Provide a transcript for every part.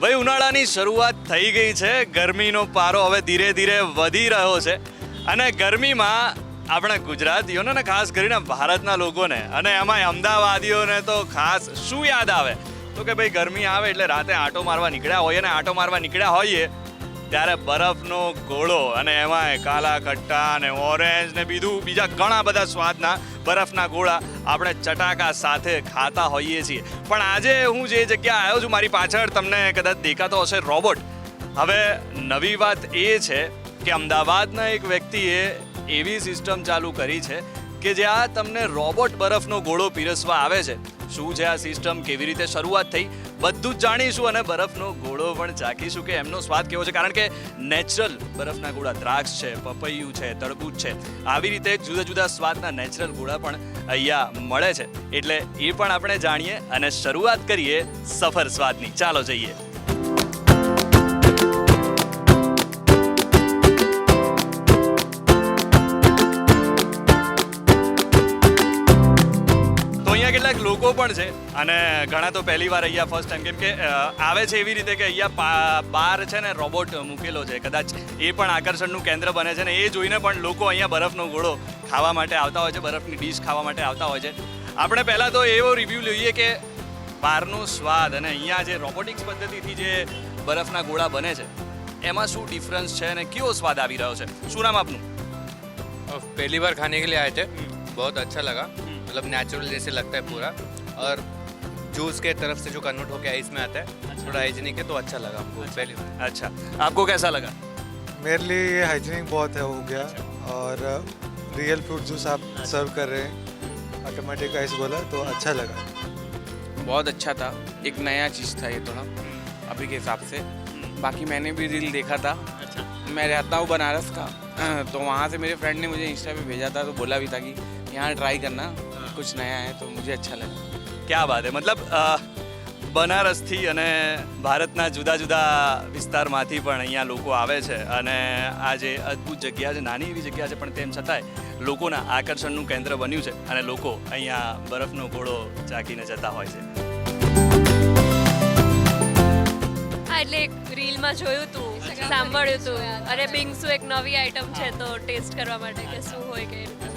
ભાઈ, ઉનાળાની શરૂઆત થઈ ગઈ છે. ગરમીનો પારો હવે ધીરે ધીરે વધી રહ્યો છે. અને ગરમીમાં આપણા ગુજરાતીઓને ને ખાસ કરીને ભારતના લોકોને અને એમાં અમદાવાદીઓને તો ખાસ શું યાદ આવે? તો કે ભાઈ, ગરમી આવે એટલે રાતે આંટો મારવા નીકળ્યા હોઈએ અને આંટો મારવા નીકળ્યા હોઈએ ત્યારે બરફનો ગોળો અને એમાંય કાલા ખટ્ટા અને ઓરેન્જ ને બીજું, બીજા ઘણા બધા સ્વાદના બરફના ગોળા આપણે ચટાકા સાથે ખાતા હોઈએ છીએ. પણ આજે હું જે જગ્યા આવ્યો છું, મારી પાછળ તમને કદાચ દેખાતો હશે રોબોટ. હવે નવી વાત એ છે કે અમદાવાદના એક વ્યક્તિએ એવી સિસ્ટમ ચાલુ કરી છે કે જ્યાં તમને રોબોટ બરફનો ગોળો પીરસવા આવે છે. શું છે આ સિસ્ટમ, કેવી રીતે શરૂઆત થઈ, બધું જ જાણીશું અને બરફનો ગોળો પણ ચાખીશું કે એમનો સ્વાદ કેવો છે. કારણ કે નેચરલ બરફના ગોળા દ્રાક્ષ છે, પપૈયું છે, તરબૂચ છે, આવી રીતે જુદા જુદા સ્વાદના નેચરલ ગોળા પણ અહીંયા મળે છે. એટલે એ પણ આપણે જાણીએ અને શરૂઆત કરીએ સફર સ્વાદની. ચાલો જઈએ. અહીંયા કેટલાક લોકો પણ છે અને ઘણા તો પહેલી વાર અહીંયા ફર્સ્ટ ટાઈમ કેમ કે આવે છે એવી રીતે કે અહીંયા બહાર છે ને રોબોટ મૂકેલો છે. કદાચ એ પણ આકર્ષણનું કેન્દ્ર બને છે ને એ જોઈને પણ લોકો અહીંયા બરફનો ગોળો ખાવા માટે આવતા હોય છે બરફની ડીશ ખાવા માટે આવતા હોય છે. આપણે પહેલાં તો એવો રિવ્યૂ લઈએ કે બહારનો સ્વાદ અને અહીંયા જે રોબોટિક્સ પદ્ધતિથી જે બરફના ગોળા બને છે એમાં શું ડિફરન્સ છે અને કયો સ્વાદ આવી રહ્યો છે? શું નામ આપનું? પહેલી બાર ખાને કે લે આયે થે બહુ અચ્છા લગા. मतलब नेचुरल जैसे लगता है पूरा। और जूस के तरफ़ से जो कन्वर्ट होकर आइस में आता है थोड़ा हाइजीनिक है तो अच्छा लगा हमको पहली बार अच्छा। आपको कैसा लगा? मेरे लिए ये हाइजीनिक बहुत है हो गया। और रियल फ्रूट जूस आप सर्व कर रहे हैं ऑटोमेटिक आइस बोला तो अच्छा लगा। बहुत अच्छा था। एक नया चीज़ था ये थोड़ा अभी के हिसाब से। बाकी मैंने भी रील देखा था। मैं रहता हूँ बनारस का तो वहाँ से मेरे फ्रेंड ने मुझे इंस्टा पे भेजा था तो बोला भी था कि यहाँ ट्राई करना। कुछ नया है तो मुझे अच्छा लगा ક્યાં વાત હે મતલબ અ, બનારસથી અને ભારતના જુદા જુદા વિસ્તારમાંથી પણ અહીંયા લોકો આવે છે અને આ જે અદ્ભુત જગ્યા છે નાની એવી જગ્યા છે પણ તેમ છતાંય લોકોના આકર્ષણનું કેન્દ્ર બન્યું છે અને લોકો અહીંયા બરફનો ઘોડો ચાખીને જતા હોય છે હા એટલે એક રીલમાં જોયું હતું સાંભળ્યું હતું અને બિંગસુ એક નવી આઈટમ છે તો ટેસ્ટ કરવા માટે કે શું હોય કે એ રીતે.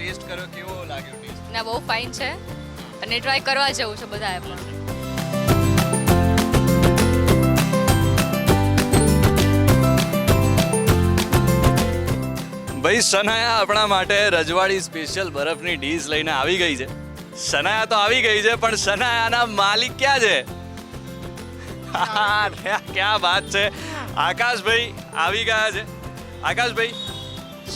ટેસ્ટ કર્યો કેવો લાગ્યો ટેસ્ટ ના બહુ ફાઇન છે. અને ટ્રાય કરવા જેવું છે બધા પણ ભાઈ સનાયા આપણા માટે રજવાડી સ્પેશિયલ બરફની ડીશ લઈને આવી ગઈ છે. સનાયા તો આવી ગઈ છે પણ સનાયાના માલિક ક્યાં છે? હા, ક્યાં વાત છે? આકાશભાઈ આવી ગયા છે. આકાશભાઈ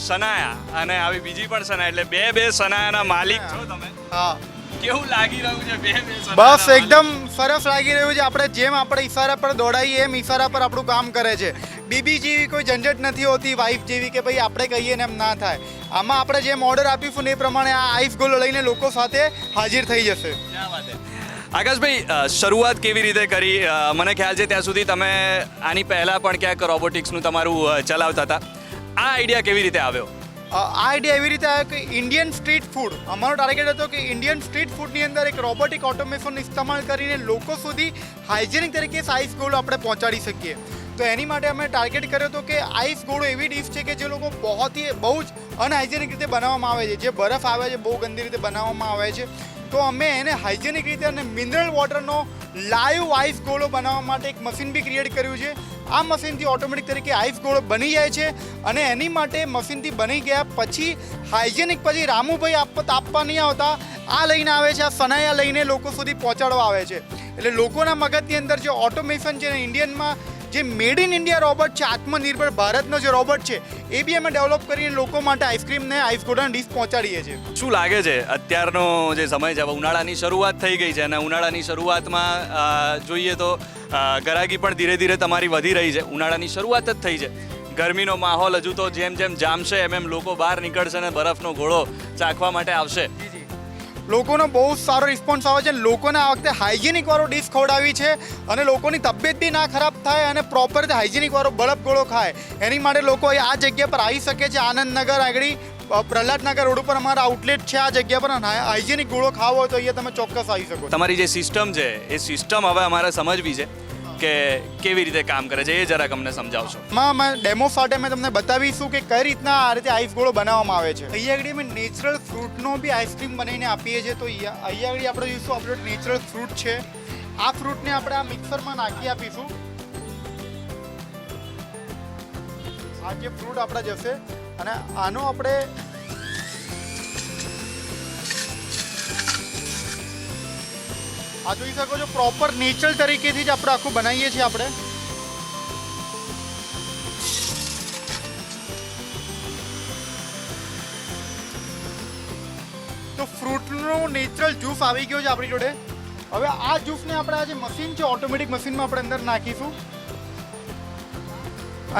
સનાયા અને આવી બીજી પણ સનાયા. એટલે બે બે સનાયાના માલિક છો તમે. હા. કેવું લાગી રહ્યું છે બે બે બસ એકદમ સરસ લાગી રહ્યું છે. આપણે જેમ આપણે ઈશારા પર દોડાઈએ એમ ઈશારા પર આપણું કામ કરે છે. બીબી જેવી કોઈ ઝંઝટ નથી હોતી વાઈફ જેવી કે ભાઈ આપણે કહીએ ને એમ ના થાય. આમાં આપણે જેમ ઓર્ડર આપીશું ને એ પ્રમાણે આ આઈસ ગોલો લઈને લોકો સાથે હાજર થઈ જશે? આકાશભાઈ શરૂઆત કેવી રીતે કરી? મને ખ્યાલ છે ત્યાં સુધી તમે આની પહેલાં પણ ક્યાંક રોબોટિક્સનું તમારું ચલાવતા હતા. આ આઈડિયા કેવી રીતે આવ્યો? આ આઈડિયા એવી રીતે આવ્યો કે ઇન્ડિયન સ્ટ્રીટ ફૂડ અમારો ટાર્ગેટ હતો કે ઇન્ડિયન સ્ટ્રીટ ફૂડની અંદર એક રોબોટિક ઓટોમેશનનો ઇસ્તેમાલ કરીને લોકો સુધી હાઇજેનિક તરીકે આઈસ ગોળ આપણે પહોંચાડી શકીએ. તો એની માટે અમે ટાર્ગેટ કર્યો હતો કે આઈસ ગોળો એવી ડીશ છે કે જે લોકો બહોત બહુ જ અનહાઇજેનિક રીતે બનાવવામાં આવે છે. જે બરફ આવે છે, બહુ ગંદી રીતે બનાવવામાં આવે છે. તો અમે એને હાઇજેનિક રીતે અને મિનરલ વોટરનો લાઈવ આઈસ ગોળો બનાવવા માટે એક મશીન બી ક્રિએટ કર્યું છે. આ મશીનથી ઓટોમેટિક તરીકે આઈસ ગોળો બની જાય છે અને એની માટે મશીનથી બની ગયા પછી હાઇજેનિક પછી રામુભાઈ આપ આપવા નહીં આવતા. આ લઈને આવે છે, આ સનાયા લઈને લોકો સુધી પહોંચાડવા આવે છે. એટલે લોકોના મગજની અંદર જે ઓટોમેશન છે ઇન્ડિયનમાં જે મેડ ઇન ઇન્ડિયા રોબોટ છે, આત્મનિર્ભર ભારતનો જે રોબોટ છે, એ બી અમે ડેવલપ કરીને લોકો માટે આઈસ્ક્રીમને આઈસ ગોળાની ડીશ પહોંચાડીએ છીએ. શું લાગે છે? અત્યારનો જે સમય છે ઉનાળાની શરૂઆત થઈ ગઈ છે અને ઉનાળાની શરૂઆતમાં જોઈએ તો ગરાગી પણ ધીરે ધીરે તમારી વધી રહી છે. ઉનાળાની શરૂઆત જ થઈ છે. ગરમીનો માહોલ હજુ તો જેમ જેમ જામશે, એમ એમ લોકો બહાર નીકળશે અને બરફનો ઘોળો ચાખવા માટે આવશે. લોકોનો બહુ જ સારો રિસ્પોન્સ આવે છે. અને લોકોને આ વખતે હાઇજેનિક વાળો ડીશ ખવડાવી છે અને લોકોની તબિયત બી ના ખરાબ થાય અને પ્રોપર હાઇજેનિક વાળો બળપ ગોળો ખાય. એની માટે લોકો આ જગ્યા પર આવી શકે છે. આનંદનગર, આગળ પ્રહલાદનગર રોડ ઉપર અમારા આઉટલેટ છે આ જગ્યા પર. હાઇજેનિક ગોળો ખાવો હોય તો અહીંયા તમે ચોક્કસ આવી શકો તમારી જે સિસ્ટમ છે, એ સિસ્ટમ હવે અમારે સમજવી છે. કે કેવી રીતે કામ કરે છે એ જરાક અમને સમજાવશો. માં ડેમો સાથે મેં તમને બતાવીશું કે કઈ રીતના આ રીતે આઈસ ગોળો બનાવવામાં આવે છે. અહીંયા આગળ અમે નેચરલ ફ્રૂટનો બી આઈસ્ક્રીમ બનાવીને આપીએ છીએ. તો અહીંયા આગળ આપણે જોઈશું આપણો નેચરલ ફ્રૂટ છે. આ ફ્રૂટને આપણે આ મિક્સરમાં નાખી આપીશું. આ જે ફ્રૂટ આપણા જશે અને આનો આપણે આ જોઈ શકો છો પ્રોપર નેચરલ તરીકેથી જ આપણે આખું બનાવીએ છીએ આપણે. તો ફ્રૂટનો નેચરલ જ્યુસ આવી ગયો છે આપણી જોડે. હવે આ જ્યુસને આપણે આ જે મશીન છે ઓટોમેટિક મશીનમાં આપણે અંદર નાખીશું.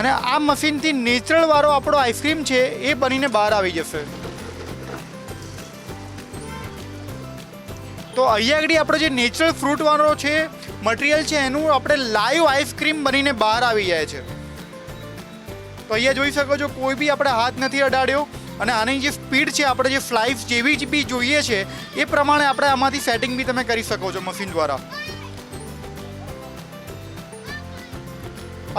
અને આ મશીનથી નેચરલ વાળો આપણો આઈસ્ક્રીમ છે, એ બનીને બહાર આવી જશે. તો અહીંયા આગળ આપણો જે નેચરલ ફ્રૂટવાળો છે મટીરિયલ છે, એનું આપણે લાઈવ આઈસ્ક્રીમ બનીને બહાર આવી જાય છે. તો અહીંયા જોઈ શકો છો, કોઈ બી આપણે હાથ નથી અડાડ્યો. અને આની જે સ્પીડ છે, આપણે જે ફ્લાઇટ્સ જેવી જ બી જોઈએ છે, એ પ્રમાણે આપણે આમાંથી સેટિંગ બી તમે કરી શકો છો મશીન દ્વારા.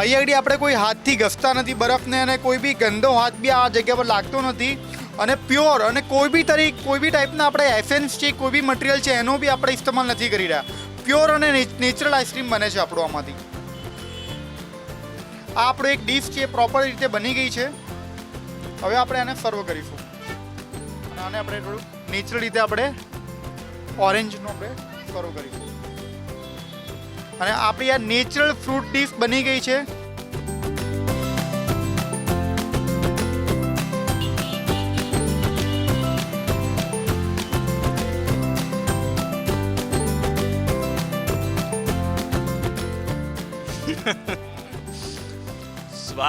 અહીંયા આગળ આપણે કોઈ હાથથી ઘસતા નથી, બરફને અને કોઈ બી ગંદો હાથ બી આ જગ્યા પર લાગતો નથી. અને પ્યોર અને કોઈ બી તરીકે કોઈ બી ટાઈપના આપણે એસેન્સ છે, કોઈ બી મટીરિયલ છે, એનો બી આપણે ઇસ્તેમાલ નથી કરી રહ્યા. પ્યોર અને નેચરલ આઈસ્ક્રીમ બને છે આપણો આમાંથી. આ આપણો એક ડીશ છે પ્રોપર રીતે બની ગઈ છે. હવે આપણે આને સર્વ કરીશું. અને આને આપણે થોડું નેચરલ રીતે આપણે ઓરેન્જનો આપણે સર્વ કરીશું. અને આપણી આ નેચરલ ફ્રૂટ ડીશ બની ગઈ છે.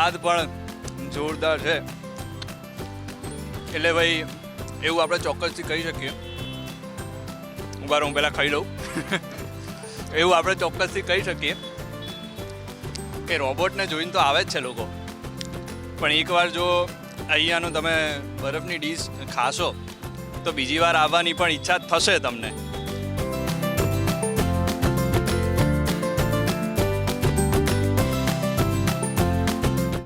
સ્વાદ પણ જોરદાર છે. એટલે ભાઈ, એવું આપણે ચોક્કસથી કહી શકીએ. ઊભા હું પહેલાં ખાઈ લઉં. એવું આપણે ચોક્કસથી કહી શકીએ કે રોબોટને જોઈને તો આવે જ છે લોકો. પણ એકવાર જો અહીંયાનું તમે બરફની ડીશ ખાશો, તો બીજી વાર આવવાની પણ ઈચ્છા થશે તમને.